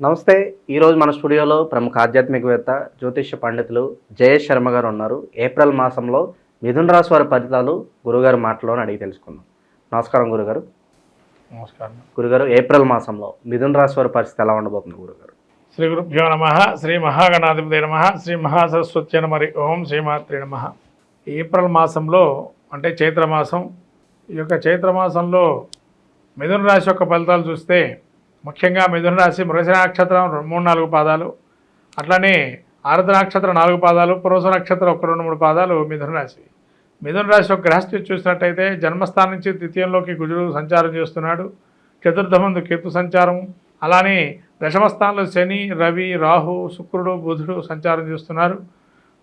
నమస్తే ఈరోజు మన స్టూడియోలో ప్రముఖ ఆధ్యాత్మికవేత్త జ్యోతిష్య పండితులు జయేష్ శర్మ గారు ఉన్నారు. ఏప్రిల్ మాసంలో మిథున రాశి వారి ఫలితాలు గురుగారు మాటలోని అడిగి తెలుసుకుందాం. నమస్కారం గురుగారు. నమస్కారం. గురుగారు ఏప్రిల్ మాసంలో మిథున రాశి వారి పరిస్థితి ఎలా ఉండబోతుంది గురుగారు? శ్రీ గురుభ్యో నమ శ్రీ మహాగణాధిపతి నమ శ్రీ మహాసరస్వతి నమరి ఓం శ్రీమాత్రి నమ. ఏప్రిల్ మాసంలో అంటే చైత్రమాసం ఈ యొక్క చైత్రమాసంలో మిథున రాశి యొక్క ఫలితాలు చూస్తే ముఖ్యంగా మిథున రాశి మృగశ నక్షత్రం రెండు మూడు నాలుగు పాదాలు. అట్లనే ఆరుద్ర నక్షత్రం నాలుగు పాదాలు పురోస నక్షత్రం ఒక రెండు మూడు పాదాలు మిథున రాశి. మిథున రాశి యొక్క గ్రహస్థితి చూసినట్టయితే జన్మస్థానం నుంచి ద్వితీయంలోకి గుజుడు సంచారం చేస్తున్నాడు. చతుర్థ మందు కేతు సంచారం. అలానే దశమస్థానంలో శని రవి రాహు శుక్రుడు బుధుడు సంచారం చేస్తున్నారు.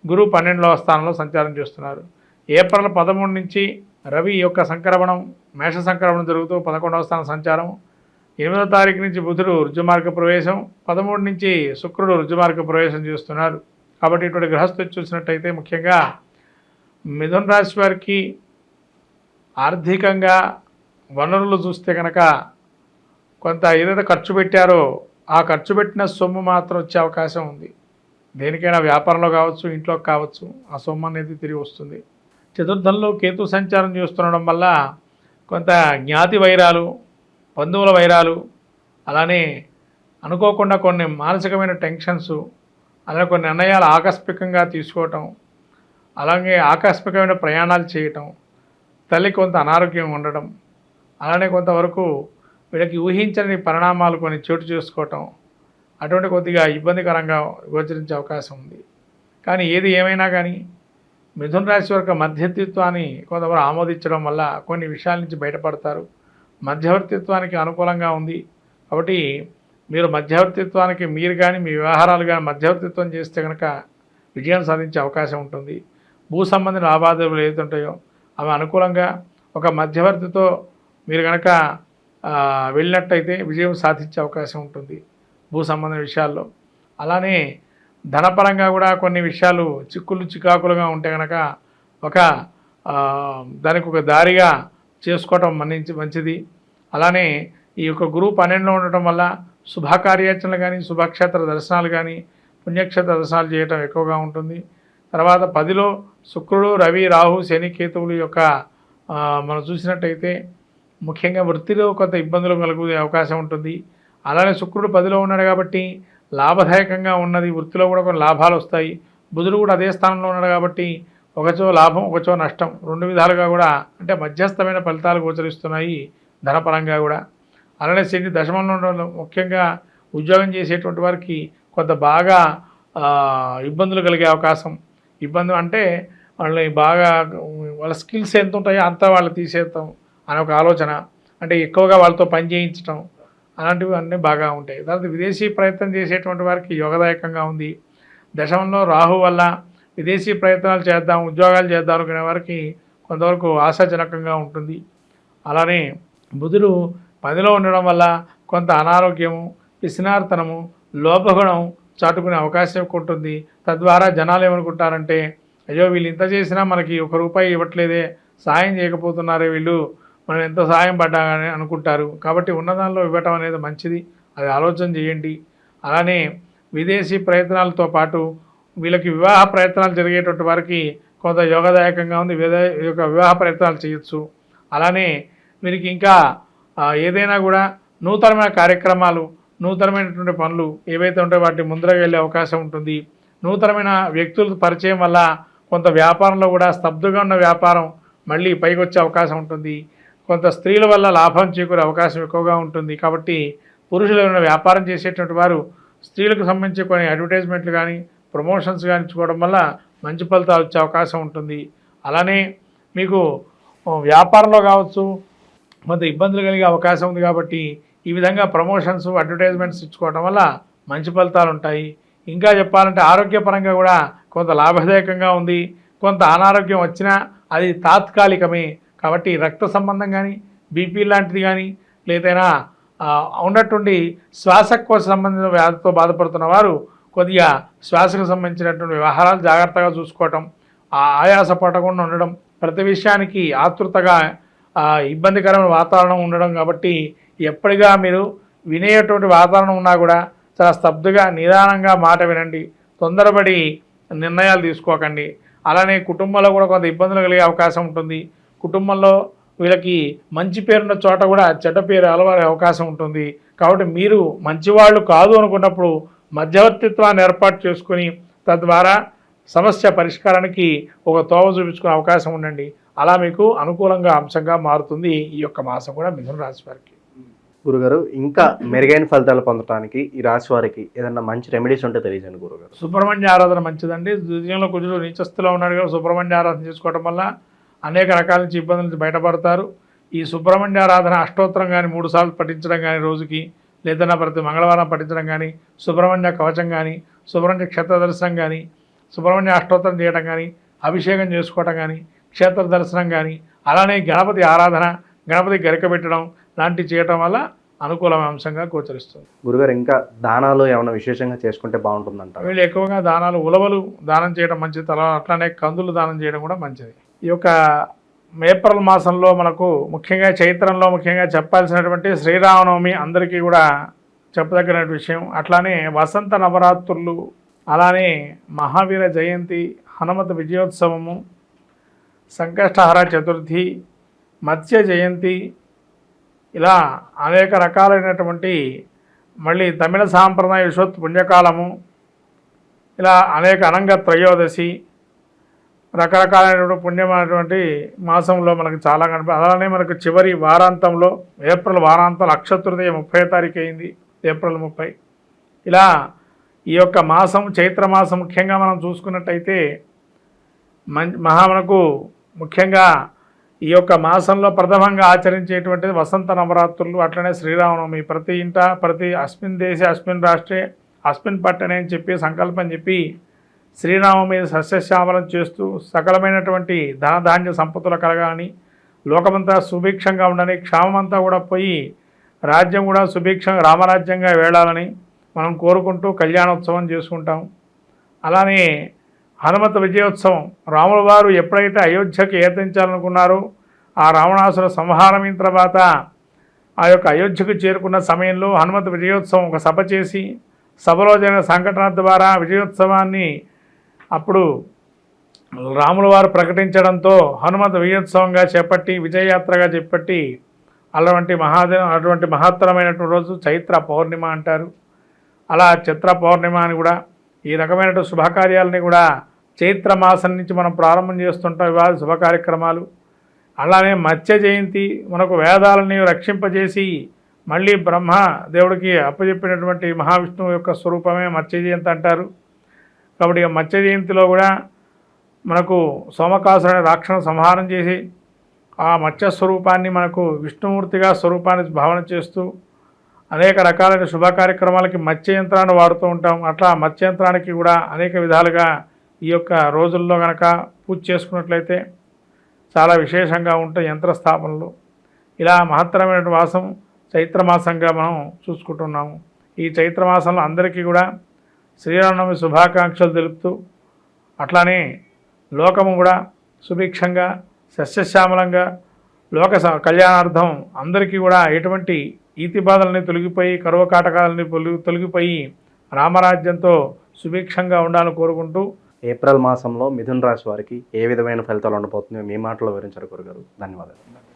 గురువు పన్నెండవ స్థానంలో సంచారం చేస్తున్నారు. ఏప్రిల్ పదమూడు నుంచి రవి యొక్క సంక్రమణం మేష సంక్రమణం జరుగుతూ పదకొండవ స్థానం సంచారం. ఎనిమిదో తారీఖు నుంచి బుధుడు రుజుమార్గ ప్రవేశం పదమూడు నుంచి శుక్రుడు రుజుమార్గ ప్రవేశం చేస్తున్నారు. కాబట్టి ఇటువంటి గ్రహస్థితి చూసినట్టయితే ముఖ్యంగా మిథున రాశి వారికి ఆర్థికంగా వనరులు చూస్తే కనుక కొంత ఏదైతే ఖర్చు పెట్టారో ఆ ఖర్చు పెట్టిన సొమ్ము మాత్రం వచ్చే అవకాశం ఉంది. దేనికైనా వ్యాపారంలో కావచ్చు ఇంట్లో కావచ్చు ఆ సొమ్ము అనేది తిరిగి వస్తుంది. చతుర్థంలో కేతు సంచారం చేస్తుండడం వల్ల కొంత జ్ఞాతి వైరాలు బంధువుల వైరాలు అలానే అనుకోకుండా కొన్ని మానసికమైన టెన్షన్స్ అలాగే కొన్ని నిర్ణయాలు ఆకస్మికంగా తీసుకోవటం అలాగే ఆకస్మికమైన ప్రయాణాలు చేయటం తల్లి కొంత అనారోగ్యం ఉండడం అలానే కొంతవరకు వీళ్ళకి ఊహించని పరిణామాలు కొన్ని చోటు చేసుకోవటం అటువంటి కొద్దిగా ఇబ్బందికరంగా గోచరించే అవకాశం ఉంది. కానీ ఏది ఏమైనా కానీ మిథున రాశి యొక్క మధ్యవర్తిత్వాన్ని కొంతవరకు ఆమోదించడం వల్ల కొన్ని విషయాల నుంచి బయటపడతారు. మధ్యవర్తిత్వానికి అనుకూలంగా ఉంది. కాబట్టి మీరు మధ్యవర్తిత్వానికి మీరు కానీ మీ వ్యవహారాలు కానీ మధ్యవర్తిత్వం చేస్తే కనుక విజయం సాధించే అవకాశం ఉంటుంది. భూ సంబంధ లాభాదేవులు ఏదైతుంటాయో అవి అనుకూలంగా ఒక మధ్యవర్తితో మీరు కనుక వెళ్ళినట్టయితే విజయం సాధించే అవకాశం ఉంటుంది భూ సంబంధ విషయాల్లో. అలానే ధనపరంగా కూడా కొన్ని విషయాలు చిక్కులు చికాకులుగా ఉంటే కనుక ఒక దానికి ఒక దారిగా చేసుకోవటం మన్నించి మంచిది. అలానే ఈ యొక్క గురువు పన్నెండులో ఉండటం వల్ల శుభకార్యాచరణలు కానీ శుభక్షేత్ర దర్శనాలు కానీ పుణ్యక్షేత్ర దర్శనాలు చేయటం ఎక్కువగా ఉంటుంది. తర్వాత పదిలో శుక్రుడు రవి రాహు శని కేతువులు యొక్క మనం చూసినట్టయితే ముఖ్యంగా వృత్తిలో కొంత ఇబ్బందులు కలుగుదే అవకాశం ఉంటుంది. అలానే శుక్రుడు పదిలో ఉన్నాడు కాబట్టి లాభదాయకంగా ఉన్నది వృత్తిలో కూడా కొన్ని లాభాలు వస్తాయి. బుధుడు కూడా అదే స్థానంలో ఉన్నాడు కాబట్టి ఒకచో లాభం ఒకచో నష్టం రెండు విధాలుగా కూడా అంటే మధ్యస్థమైన ఫలితాలు గోచరిస్తున్నాయి. ధనపరంగా కూడా. అలానే శని దశమంలో ఉండడం ముఖ్యంగా ఉద్యోగం చేసేటువంటి వారికి కొంత బాగా ఇబ్బందులు కలిగే అవకాశం. ఇబ్బంది అంటే వాళ్ళని బాగా వాళ్ళ స్కిల్స్ ఎంత ఉంటాయో అంతా వాళ్ళు తీసేస్తాం అనే ఒక ఆలోచన. అంటే ఎక్కువగా వాళ్ళతో పని చేయించడం అలాంటివి అన్నీ బాగా ఉంటాయి. తర్వాత విదేశీ ప్రయత్నం చేసేటువంటి వారికి యోగదాయకంగా ఉంది. దశమంలో రాహు వల్ల విదేశీ ప్రయత్నాలు చేద్దాం ఉద్యోగాలు చేద్దాం అనుకునే వారికి కొంతవరకు ఆశాజనకంగా ఉంటుంది. అలానే బుధుడు పదిలో ఉండడం వల్ల కొంత అనారోగ్యము పిసినార్తనము లోపగుణం చాటుకునే అవకాశం ఉంటుంది తద్వారా జనాలు ఏమనుకుంటారంటే అయ్యో వీళ్ళు ఇంత చేసినా మనకి ఒక రూపాయి ఇవ్వట్లేదే సాయం చేయకపోతున్నారే వీళ్ళు మనం ఎంత సాయం పడ్డామని అనుకుంటారు. కాబట్టి ఉన్నదానిలో ఇవ్వటం అనేది మంచిది. అది ఆలోచన చేయండి. అలానే విదేశీ ప్రయత్నాలతో పాటు వీళ్ళకి వివాహ ప్రయత్నాలు జరిగేటువంటి వారికి కొంత యోగదాయకంగా ఉంది. వివాహ ప్రయత్నాలు చేయొచ్చు. అలానే వీరికి ఇంకా ఏదైనా కూడా నూతనమైన కార్యక్రమాలు నూతనమైనటువంటి పనులు ఏవైతే ఉంటాయో వాటిని ముందరకు వెళ్ళే అవకాశం ఉంటుంది. నూతనమైన వ్యక్తుల పరిచయం వల్ల కొంత వ్యాపారంలో కూడా స్తబ్దుగా ఉన్న వ్యాపారం మళ్ళీ పైకి వచ్చే అవకాశం ఉంటుంది. కొంత స్త్రీల వల్ల లాభం చేకూరే అవకాశం ఎక్కువగా ఉంటుంది. కాబట్టి పురుషులు ఎవరైనా వ్యాపారం చేసేటువంటి వారు స్త్రీలకు సంబంధించి కొన్ని అడ్వర్టైజ్మెంట్లు కానీ ప్రమోషన్స్ కానీ ఇచ్చుకోవడం వల్ల మంచి ఫలితాలు వచ్చే అవకాశం ఉంటుంది. అలానే మీకు వ్యాపారంలో కావచ్చు కొంత ఇబ్బందులు కలిగే అవకాశం ఉంది కాబట్టి ఈ విధంగా ప్రమోషన్స్ అడ్వర్టైజ్మెంట్స్ ఇచ్చుకోవడం వల్ల మంచి ఫలితాలు ఉంటాయి. ఇంకా చెప్పాలంటే ఆరోగ్యపరంగా కూడా కొంత లాభదాయకంగా ఉంది. కొంత అనారోగ్యం వచ్చినా అది తాత్కాలికమే. కాబట్టి రక్త సంబంధం కానీ బీపీ లాంటిది కానీ లేదైనా ఆ, ఉన్నటువంటి శ్వాసకోశ సంబంధించిన వ్యాధితో బాధపడుతున్న వారు కొద్దిగా శ్వాసకు సంబంధించినటువంటి వ్యవహారాలు జాగ్రత్తగా చూసుకోవటం ఆ ఆయాస పడకుండా ఉండడం ప్రతి విషయానికి ఆతృతగా ఇబ్బందికరమైన వాతావరణం ఉండడం కాబట్టి ఎప్పటిగా మీరు వినేటువంటి వాతావరణం ఉన్నా కూడా చాలా స్తబ్దుగా నిదానంగా మాట వినండి. తొందరపడి నిర్ణయాలు తీసుకోకండి. అలానే కుటుంబంలో కూడా కొంత ఇబ్బందులు కలిగే అవకాశం ఉంటుంది. కుటుంబంలో వీళ్ళకి మంచి పేరున్న చోట కూడా చెడ్డ పేరు అలవారే అవకాశం ఉంటుంది. కాబట్టి మీరు మంచివాళ్ళు కాదు అనుకున్నప్పుడు మధ్యవర్తిత్వాన్ని ఏర్పాటు చేసుకొని తద్వారా సమస్య పరిష్కారానికి ఒక తోవ చూపించుకునే అవకాశం ఉండండి. అలా మీకు అనుకూలంగా అంశంగా మారుతుంది ఈ యొక్క మాసం కూడా మిథున రాశి వారికి. గురుగారు ఇంకా మెరుగైన ఫలితాలు పొందడానికి ఈ రాశి వారికి ఏదైనా మంచి రెమెడీస్ ఉంటే తెలియజండి గురుగారు. సుబ్రహ్మణ్య ఆరాధన మంచిదండి. ద్వితీయంలో కుజుడు నీచస్థితిలో ఉన్నాడు కాబట్టి సుబ్రహ్మణ్య ఆరాధన చేసుకోవడం వల్ల అనేక రకాల నుంచి ఇబ్బందుల నుంచి బయటపడతారు. ఈ సుబ్రహ్మణ్య ఆరాధన అష్టోత్తరం కానీ మూడు సార్లు పఠించడం కానీ రోజుకి లేదన్నా ప్రతి మంగళవారం పఠించడం కానీ సుబ్రహ్మణ్య కవచం కానీ సుబ్రహ్మణ్య క్షేత్ర దర్శనం కానీ సుబ్రహ్మణ్య అష్టోత్తరం చేయడం కానీ అభిషేకం చేసుకోవడం కానీ క్షేత్ర దర్శనం కానీ అలానే గణపతి ఆరాధన గణపతి గరిక పెట్టడం లాంటివి చేయటం వల్ల అనుకూలమైన అంశంగా గోచరిస్తుంది. గురుగారు ఇంకా దానాలు ఏమైనా విశేషంగా చేసుకుంటే బాగుంటుందంటారు? వీళ్ళు ఎక్కువగా దానాలు ఉలవలు దానం చేయడం మంచిది తల అట్లానే కందులు దానం చేయడం కూడా మంచిది. ఈ యొక్క ఏప్రిల్ మాసంలో మనకు ముఖ్యంగా చైత్రంలో ముఖ్యంగా చెప్పాల్సినటువంటి శ్రీరామనవమి అందరికీ కూడా చెప్పదగిన విషయం. అట్లానే వసంత నవరాత్రులు అలానే మహావీర జయంతి హనుమత విజయోత్సవము సంకష్టహర చతుర్థి మత్స్య జయంతి ఇలా అనేక రకాలైనటువంటి మళ్ళీ తమిళ సాంప్రదాయ విశ్వత్ పుణ్యకాలము ఇలా అనేక అనంగ త్రయోదశి రకరకాలైనటువంటి పుణ్యమైనటువంటి మాసంలో మనకు చాలా కనిపి అలానే మనకు చివరి వారాంతంలో ఏప్రిల్ వారాంతం అక్షతృతీయ ముప్పై తారీఖు అయింది ఏప్రిల్ ముప్పై. ఇలా ఈ యొక్క మాసం చైత్ర మాసం ముఖ్యంగా మనం చూసుకున్నట్టయితే మం మహా మనకు ముఖ్యంగా ఈ యొక్క మాసంలో ప్రథమంగా ఆచరించేటువంటిది వసంత నవరాత్రులు అట్లనే శ్రీరామనవమి. ప్రతి ఇంట ప్రతి అస్మిన్ దేశే అస్మిన్ రాష్ట్రే అస్మిన్ పట్టణే అని చెప్పి సంకల్పం చెప్పి శ్రీరామం మీద సస్యశ్యామలం చేస్తూ సకలమైనటువంటి ధనధాన్య సంపత్తులు కలగాలని లోకమంతా సుభిక్షంగా ఉండని క్షామమంతా కూడా పోయి రాజ్యం కూడా సుభిక్షంగా రామరాజ్యంగా వేళాలని మనం కోరుకుంటూ కళ్యాణోత్సవం చేసుకుంటాం. అలానే హనుమత విజయోత్సవం. రాముల వారు ఎప్పుడైతే అయోధ్యకు ఏతించాలనుకున్నారో ఆ రావణాసుర సంహారమైన తర్వాత ఆ యొక్క అయోధ్యకు చేరుకున్న సమయంలో హనుమత విజయోత్సవం ఒక సభ చేసి సభలో జరిగిన సంఘటన ద్వారా విజయోత్సవాన్ని అప్పుడు రాముల వారు ప్రకటించడంతో హనుమత విజయోత్సవంగా చేపట్టి విజయయాత్రగా చేపట్టి అలాంటి మహాదే అటువంటి మహత్తరమైనటువంటి రోజు చైత్ర పౌర్ణిమ అంటారు. అలా చిత్ర పౌర్ణిమ అని కూడా ఈ రకమైనటువంటి శుభకార్యాలని కూడా చైత్ర మాసం నుంచి మనం ప్రారంభం చేస్తుంటాం వివాహ శుభ కార్యక్రమాలు అలానే మత్స్య జయంతి మనకు వేదాలని రక్షింపజేసి మళ్ళీ బ్రహ్మ దేవుడికి అప్పచెప్పినటువంటి మహావిష్ణువు యొక్క స్వరూపమే మత్స్య జయంతి అంటారు. కాబట్టి మత్స్య జయంతిలో కూడా మనకు సోమకాసురుని రాక్షణ సంహారం చేసి ఆ మత్స్య స్వరూపాన్ని మనకు విష్ణుమూర్తిగా స్వరూపాన్ని భావన చేస్తూ అనేక రకాలైన శుభ కార్యక్రమాలకి మత్స్య యంత్రాన్ని వాడుతూ ఉంటాం. అట్లా మత్స్య యంత్రానికి కూడా అనేక విధాలుగా ఈ యొక్క రోజుల్లో కనుక పూజ చేసుకున్నట్లయితే చాలా విశేషంగా ఉంటాయి యంత్ర స్థాపనలు ఇలా మహత్తరమైన వాసం చైత్రమాసంగా మనం చూసుకుంటున్నాము. ఈ చైత్రమాసంలో అందరికీ కూడా శ్రీరామనవమి శుభాకాంక్షలు తెలుపుతూ అట్లానే లోకము కూడా సుభిక్షంగా సస్యశ్యామలంగా లోక స- కళ్యాణార్థం అందరికీ కూడా ఎటువంటి ఈతిపాధల్ని తొలగిపోయి కరువ కాటకాలని తొలగిపోయి రామరాజ్యంతో సుభిక్షంగా ఉండాలని కోరుకుంటూ ఏప్రిల్ మాసంలో మిథున్ రాశి వారికి ఏ విధమైన ఫలితాలు ఉండబోతున్నాయో మీ మాటలో వివరించారు గురుగారు. ధన్యవాదాలు.